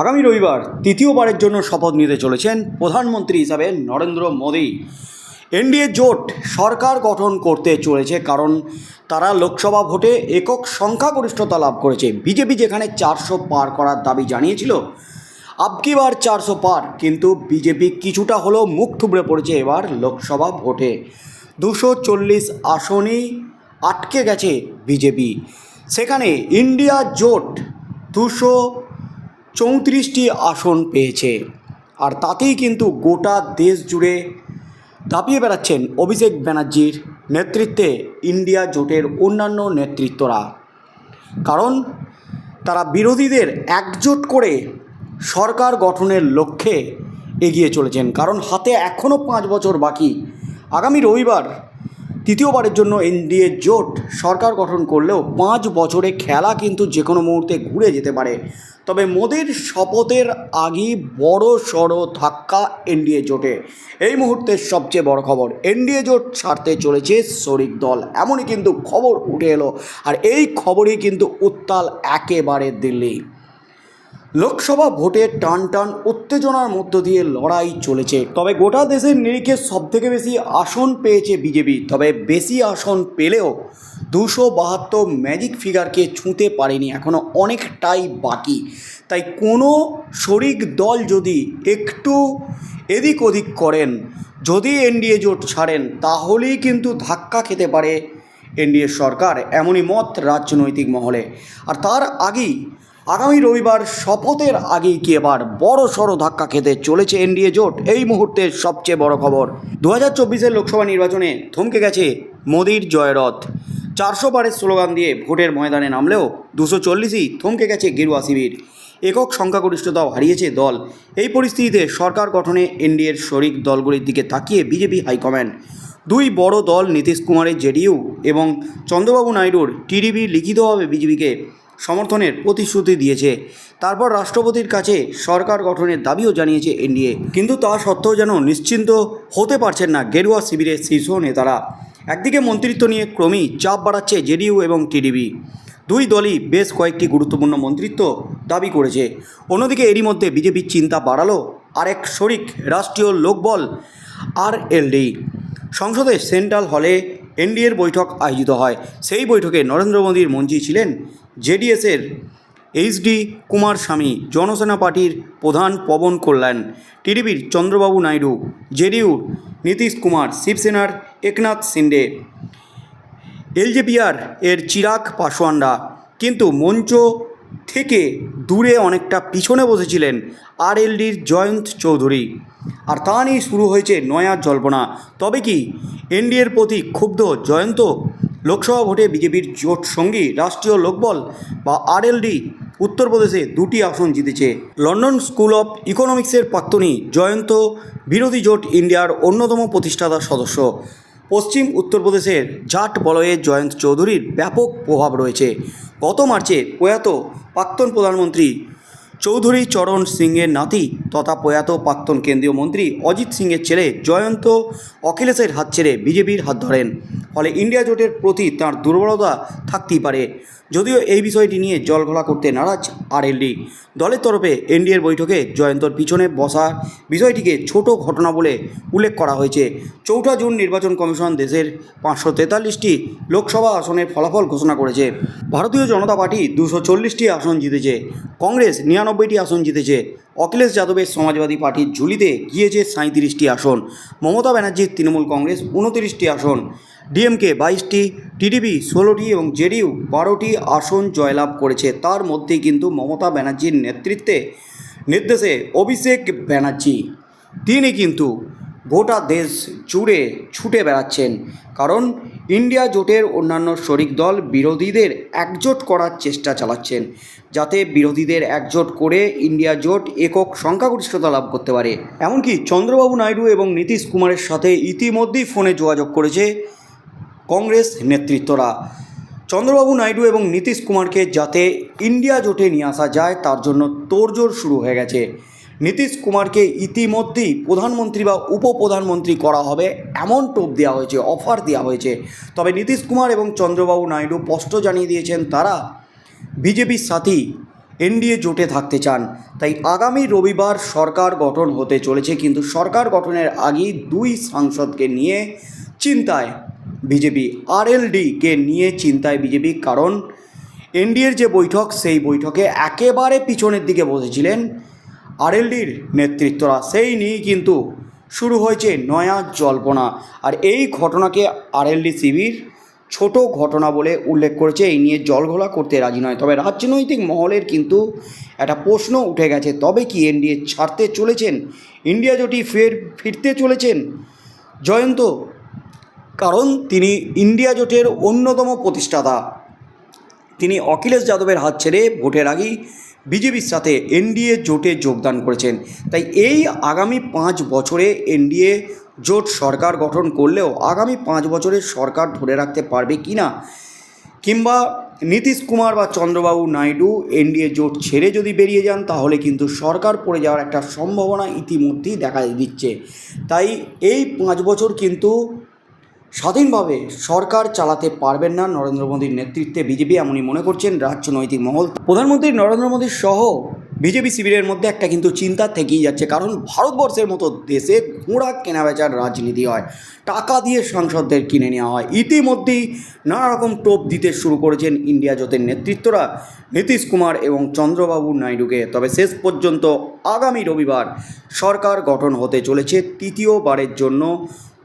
আগামী রবিবার তৃতীয়বারের জন্য শপথ নিতে চলেছেন প্রধানমন্ত্রী হিসাবে নরেন্দ্র মোদী। এনডিএ জোট সরকার গঠন করতে চলেছে কারণ তারা লোকসভা ভোটে একক সংখ্যাগরিষ্ঠতা লাভ করেছে। বিজেপি যেখানে চারশো পার করার দাবি জানিয়েছিল আবকি বার চারশো পার, কিন্তু বিজেপি কিছুটা হলেও মুখ থুবড়ে পড়েছে এবার লোকসভা ভোটে। দুশো চল্লিশ আসনই আটকে গেছে বিজেপি। সেখানে ইন্ডিয়া জোট দুশো চৌত্রিশটি আসন পেয়েছে। আর তাতেই কিন্তু গোটা দেশ জুড়ে দাপিয়ে বেড়াচ্ছেন অভিষেক ব্যানার্জির নেতৃত্বে ইন্ডিয়া জোটের অন্যান্য নেতৃত্বরা। কারণ তারা বিরোধীদের একজোট করে সরকার গঠনের লক্ষ্যে এগিয়ে চলেছেন। কারণ হাতে এখনও পাঁচ বছর বাকি। আগামী রবিবার তৃতীয়বারের জন্য এনডিএ জোট সরকার গঠন করলেও পাঁচ বছরে খেলা কিন্তু যে কোনো মুহূর্তে ঘুরে যেতে পারে। তবে মোদির শপথের আগেই বড় সড়ো ধাক্কা এনডিএ জোটে। এই মুহূর্তের সবচেয়ে বড় খবর, এনডিএ জোট ছাড়তে চলেছে শরিক দল। এমনই কিন্তু খবর উঠে এলো, আর এই খবরই কিন্তু উত্তাল একেবারে দিল্লি। লোকসভা ভোটে টান টান উত্তেজনার মধ্য দিয়ে লড়াই চলেছে। তবে গোটা দেশের নিরিখে সবথেকে বেশি আসন পেয়েছে বিজেপি, তবে বেশি আসন পেলেও দুশো বাহাত্তর ম্যাজিক ফিগারকে ছুঁতে পারেনি এখনও অনেকটাই বাকি। তাই কোনো শরিক দল যদি একটু এদিক ওদিক করেন, যদি এনডিএ জোট ছাড়েন, তাহলেই কিন্তু ধাক্কা খেতে পারে এনডিএ সরকার, এমনই মত রাজনৈতিক মহলে। আর তার আগেই, আগামী রবিবার শপথের আগেই কি এবার বড় সড়ো ধাক্কা খেতে চলেছে এনডিএ জোট? এই মুহূর্তে সবচেয়ে বড় খবর। দু হাজার লোকসভা নির্বাচনে থমকে গেছে মোদির জয়রথ। চারশো বারের স্লোগান দিয়ে ভোটের ময়দানে নামলেও দুশো চল্লিশই থমকে গেছে গেরুয়া শিবির। একক সংখ্যাগরিষ্ঠতাও হারিয়েছে দল। এই পরিস্থিতিতে সরকার গঠনে এনডিএর শরিক দলগুলির দিকে তাকিয়ে বিজেপি হাইকমান্ড। দুই বড় দল নীতিশ কুমারের জেডিইউ এবং চন্দ্রবাবু নাইডুর টিডিপি লিখিতভাবে বিজেপিকে সমর্থনের প্রতিশ্রুতি দিয়েছে। তারপর রাষ্ট্রপতির কাছে সরকার গঠনের দাবিও জানিয়েছে এনডিএ। কিন্তু তা সত্ত্বেও যেন নিশ্চিন্ত হতে পারছেন না গেরুয়া শিবিরের শীর্ষ নেতারা। একদিকে মন্ত্রিত্ব নিয়ে ক্রমেই চাপ বাড়াচ্ছে জেডিইউ এবং টিডিপি। দুই দলই বেশ কয়েকটি গুরুত্বপূর্ণ মন্ত্রিত্ব দাবি করেছে। অন্যদিকে এরই মধ্যে বিজেপির চিন্তা বাড়ালো আরেক শরিক রাষ্ট্রীয় লোকবল আর এলডি সংসদে সেন্ট্রাল হলে এনডিএর বৈঠক আয়োজিত হয়। সেই বৈঠকে নরেন্দ্র মোদীর মঞ্চি ছিলেন জেডিএসের এইচডি কুমার স্বামী জনসেনা পার্টির প্রধান পবন কল্যাণ, টিডিপির চন্দ্রবাবু নাইডু জেডিইউর নীতিশ কুমার, শিবসেনার একনাথ সিন্ডে এলজেপিআর এর চিরাগ পাসওয়ানরা কিন্তু মঞ্চ থেকে দূরে অনেকটা পিছনে বসেছিলেন আরএলডির জয়ন্ত চৌধুরী। আর তা নিয়ে শুরু হয়েছে নয়া জল্পনা। তবে কি এনডিএর প্রতি ক্ষুব্ধ জয়ন্ত? লোকসভা ভোটে বিজেপির জোট সঙ্গী, রাষ্ট্রীয় লোকবল বা আরএলডি উত্তরপ্রদেশে দুটি আসন জিতেছে লন্ডন স্কুল অফ ইকোনমিক্সের প্রাক্তনী জয়ন্ত বিরোধী জোট ইন্ডিয়ার অন্যতম প্রতিষ্ঠাতা সদস্য। পশ্চিম উত্তরপ্রদেশের জাট বলয়ে জয়ন্ত চৌধুরীর ব্যাপক প্রভাব রয়েছে। গত মার্চে প্রয়াত প্রাক্তন প্রধানমন্ত্রী চৌধুরী চরণ সিংয়ের নাতি তথা প্রয়াত প্রাক্তন কেন্দ্রীয় মন্ত্রী অজিত সিংয়ের ছেলে জয়ন্ত অখিলেশের হাত ছেড়ে বিজেপির হাত ধরেন। ফলে ইন্ডিয়া জোটের প্রতি তার দুর্বলতা থাকতেই পারে। যদিও এই বিষয়টি নিয়ে জলঘোলা করতে নারাজ আরএলডি। দলের তরফে এনডিএর বৈঠকে জয়ন্তর পিছনে বসা বিষয়টিকে ছোট ঘটনা বলে উল্লেখ করা হয়েছে। চৌঠা জুন নির্বাচন কমিশন দেশের পাঁচশো তেতাল্লিশটি লোকসভা আসনের ফলাফল ঘোষণা করেছে। ভারতীয় জনতা পার্টি দুশো চল্লিশটি আসন জিতেছে। কংগ্রেস নিরানব্বইটি আসন জিতেছে। অখিলেশ যাদবের সমাজবাদী পার্টির ঝুলিতে গিয়েছে সাঁত্রিশটি আসন। মমতা ব্যানার্জির তৃণমূল কংগ্রেস উনতিরিশটি আসন। ডিএমকে বাইশটি, টিডিপি ষোলোটি এবং জেডিইউ বারোটি আসন জয়লাভ করেছে। তার মধ্যে কিন্তু মমতা ব্যানার্জির নেতৃত্বে নির্দেশে অভিষেক ব্যানার্জি। তিনি কিন্তু গোটা দেশ জুড়ে ছুটে বেড়াচ্ছেন। কারণ ইন্ডিয়া জোটের অন্যান্য শরিক দল বিরোধীদের একজোট করার চেষ্টা চালাচ্ছেন। যাতে বিরোধীদের একজোট করে ইন্ডিয়া জোট একক সংখ্যাগরিষ্ঠতা লাভ করতে পারে। এমনকি চন্দ্রবাবু নাইডু এবং নীতিশ কুমারের সাথে ইতিমধ্যেই ফোনে যোগাযোগ করেছে। কংগ্রেস নেতৃত্বরা চন্দ্রবাবু নাইডু এবং নীতিশ কুমারকে যাতে ইন্ডিয়া জোটে নিয়ে আসা যায়, তার জন্য তোড়জোড় শুরু হয়ে গেছে। নীতিশ কুমারকে ইতিমধ্যেই প্রধানমন্ত্রী বা উপপ্রধানমন্ত্রী করা হবে, এমন টোপ দেওয়া হয়েছে, অফার দেওয়া হয়েছে। তবে নীতিশ কুমার এবং চন্দ্রবাবু নাইডু স্পষ্ট জানিয়ে দিয়েছেন, তারা বিজেপির সাথী এনডিএ জোটে থাকতে চান। তাই আগামী রবিবার সরকার গঠন হতে চলেছে, কিন্তু সরকার গঠনের আগেই দুই সাংসদকে নিয়ে চিন্তায় বিজেপি আরএলডিকে নিয়ে চিন্তায় বিজেপি, কারণ এনডিএর যে বৈঠক, সেই বৈঠকে একেবারে পিছনের দিকে বসেছিলেন আরএলডির নেতৃত্বরা। সেই নিয়েই কিন্তু শুরু হয়েছে নয়া জল্পনা। আর এই ঘটনাকে আরএলডি শিবির ছোট ঘটনা বলে উল্লেখ করেছে। এই নিয়ে জলঘোলা করতে রাজি নয়। তবে রাজনৈতিক মহলের কিন্তু একটা প্রশ্ন উঠে গেছে, তবে কি এনডিএ ছাড়তে চলেছেন? ইন্ডিয়া জোটি ফের ফিরতে চলেছেন? জয়ন্ত কারণ তিনি ইন্ডিয়া জোটের অন্যতম প্রতিষ্ঠাতা। তিনি অখিলেশ যাদবের হাত ছেড়ে ভোটের আগেই বিজেপির সাথে এনডিএ জোটে যোগদান করেছেন। তাই এই আগামী পাঁচ বছরে এনডিএ জোট সরকার গঠন করলেও আগামী পাঁচ বছরের সরকার ধরে রাখতে পারবে কি না? কিংবা নীতিশ কুমার বা চন্দ্রবাবু নাইডু এনডিএ জোট ছেড়ে যদি বেরিয়ে যান, তাহলে কিন্তু সরকার পড়ে যাওয়ার একটা সম্ভাবনা ইতিমধ্যেই দেখা দিচ্ছে। তাই এই পাঁচ বছর কিন্তু স্বাধীনভাবে সরকার চালাতে পারবেন না নরেন্দ্র মোদীর নেতৃত্বে বিজেপি এমনই মনে করছেন রাজনৈতিক মহল। প্রধানমন্ত্রী নরেন্দ্র মোদী সহ বিজেপি শিবিরের মধ্যে একটা কিন্তু চিন্তা থেকেই যাচ্ছে, কারণ ভারতবর্ষের মতো দেশে ঘোড়া কেনাবেচার রাজনীতি হয়, টাকা দিয়ে সাংসদদের কিনে নেওয়া হয়। ইতিমধ্যেই নানা রকম টোপ দিতে শুরু করেছেন ইন্ডিয়া জোটের নেতৃত্বরা নীতিশ কুমার এবং চন্দ্রবাবু নাইডুকে। তবে শেষ পর্যন্ত আগামী রবিবার সরকার গঠন হতে চলেছে তৃতীয়বারের জন্য।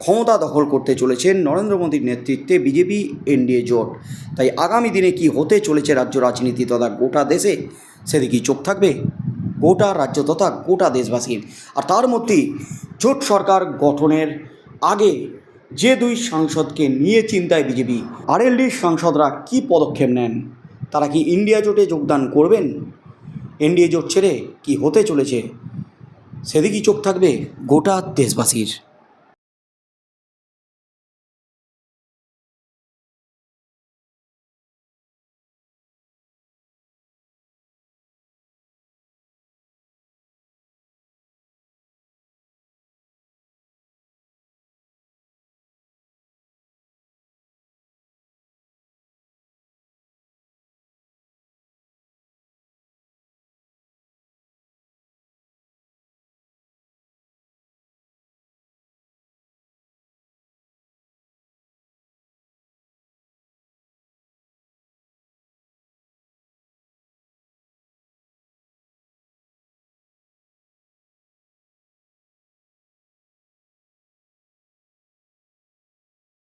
ক্ষমতা দখল করতে চলেছেন নরেন্দ্র মোদীর নেতৃত্বে বিজেপি, এনডিএ জোট। তাই আগামী দিনে কি হতে চলেছে রাজ্য রাজনীতি তথা গোটা দেশে? সেদিকেই চোখ থাকবে গোটা রাজ্য তথা গোটা দেশবাসীর। আর তার মধ্যেই জোট সরকার গঠনের আগে যে দুই সাংসদকে নিয়ে চিন্তায় বিজেপি, আরএলডির সাংসদরা কি পদক্ষেপ নেন? তারা কি ইন্ডিয়া জোটে যোগদান করবেন? এনডিএ জোট ছেড়ে কি হতে চলেছে? সেদিকেই চোখ থাকবে গোটা দেশবাসীর।